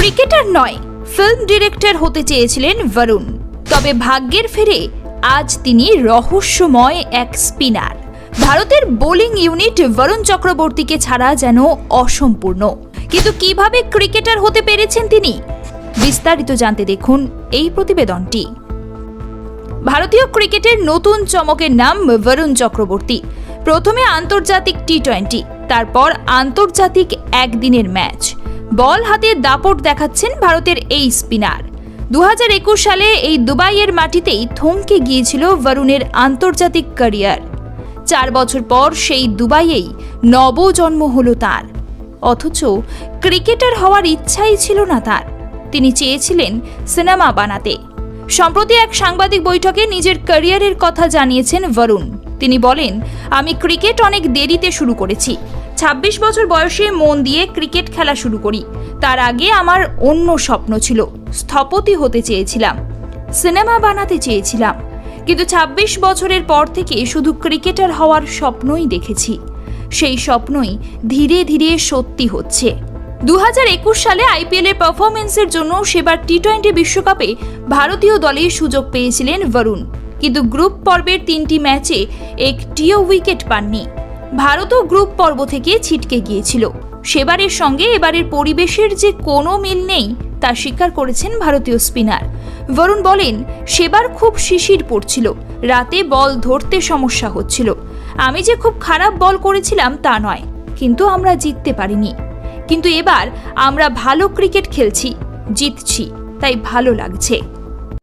Cricketer নয় film director হতে চেয়েছিলেন বরুণ তবে ভাগ্যের ফেরে আজ তিনি রহস্যময় এক স্পিনার ভারতের বোলিং ইউনিট বরুণ চক্রবর্তীকে ছাড়া যেন অসম্পূর্ণ। কিন্তু কীভাবে ক্রিকেটার হতে পেরেছেন তিনি? বিস্তারিত জানতে দেখুন এই প্রতিবেদনটি। ভারতীয় ক্রিকেটের নতুন চমকের নাম বরুণ চক্রবর্তী। প্রথমে আন্তর্জাতিক টি টোয়েন্টি তারপর আন্তর্জাতিক একদিনের ম্যাচ বল হাতে দাপট দেখাচ্ছেন ভারতের এই স্পিনার। দু হাজার একুশ সালে এই দুবাইয়ের মাটিতেই থমকে গিয়েছিল বরুণের আন্তর্জাতিক ক্যারিয়ার। চার বছর পর সেই দুবাইয়েই নবজন্ম হলো তার। অথচ ক্রিকেটার হওয়ার ইচ্ছাই ছিল না তার। তিনি চেয়েছিলেন সিনেমা বানাতে। সম্প্রতি এক সাংবাদিক বৈঠকে নিজের ক্যারিয়ারের কথা জানিয়েছেন বরুণ। তিনি বলেন, আমি ক্রিকেট অনেক দেরিতে শুরু করেছি। ২৬ বছর বয়সে মন দিয়ে ক্রিকেট খেলা শুরু করি। তার আগে আমার অন্য স্বপ্ন ছিল, স্থপতি হতে চেয়েছিলাম, সিনেমা বানাতে চেয়েছিলাম। কিন্তু ২৬ বছরের পর থেকে শুধু ক্রিকেটার হওয়ার স্বপ্নই দেখেছি। সেই স্বপ্নই ধীরে ধীরে সত্যি হচ্ছে। দু হাজার একুশ সালে আইপিএলের পারফরমেন্সের জন্য সেবার টি টোয়েন্টি বিশ্বকাপে ভারতীয় দলে সুযোগ পেয়েছিলেন বরুণ। কিন্তু গ্রুপ পর্বের তিনটি ম্যাচে একটিও উইকেট পাননি। ভারতও গ্রুপ পর্ব থেকে ছিটকে গিয়েছিল। সেবারের সঙ্গে এবারের পরিবেশের যে কোনো মিল নেই তা স্বীকার করেছেন ভারতীয় স্পিনার। বরুণ বলেন সেবার খুব শিশির পড়ছিল রাতে বল ধরতে সমস্যা হচ্ছিল। আমি যে খুব খারাপ বল করেছিলাম তা নয় কিন্তু আমরা জিততে পারিনি। কিন্তু এবার আমরা ভালো ক্রিকেট খেলছি জিতছি তাই ভালো লাগছে।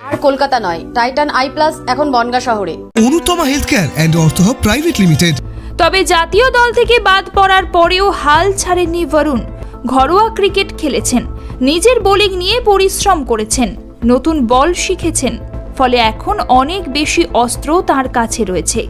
আর কলকাতা নয় টাইটান আই প্লাস এখন বনগা শহরে। Anutama health care and ortho private limited. তবে জাতীয় দল থেকে বাদ পড়ার পরেও হাল ছাড়েননি বরুণ। ঘরোয়া ক্রিকেট খেলেছেন। নিজের বোলিং নিয়ে পরিশ্রম করেছেন। নতুন বল শিখেছেন। ফলে এখন অনেক বেশি অস্ত্র তার কাছে রয়েছে।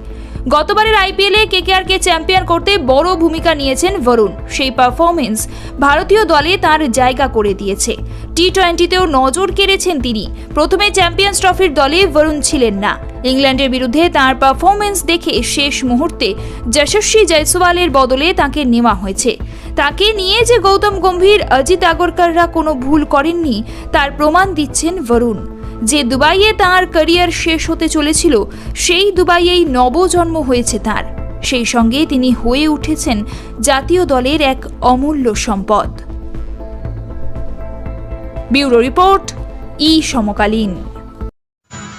গতবারের আইপিএলে কেকেআরকে চ্যাম্পিয়ন করতে বড় ভূমিকা নিয়েছেন বরুণ। সেই পারফরমেন্স ভারতীয় দলে তার জায়গা করে দিয়েছে। টি টোয়েন্টিতেও নজর কেড়েছেন তিনি। প্রথমে চ্যাম্পিয়ন্স ট্রফির দলে বরুণ ছিলেন না। ইংল্যান্ডের বিরুদ্ধে তার পারফরমেন্স দেখে শেষ মুহূর্তে যশস্বী জয়সওয়ালের বদলে তাকে নেওয়া হয়েছে। তাকে নিয়ে যে গৌতম গম্ভীর, অজিত আগরকররা কোনো ভুল করেননি, তার প্রমাণ দিচ্ছেন বরুণ। যে দুবাইয়ে তার ক্যারিয়ার শেষ হতে চলেছিল, সেই দুবাইয়েই নবজন্ম হয়েছে তার। সেই সঙ্গে তিনি হয়ে উঠেছেন জাতীয় দলের এক অমূল্য সম্পদ। ব্যুরো রিপোর্ট, ই সমকালীন।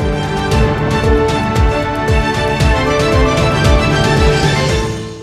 Thank you.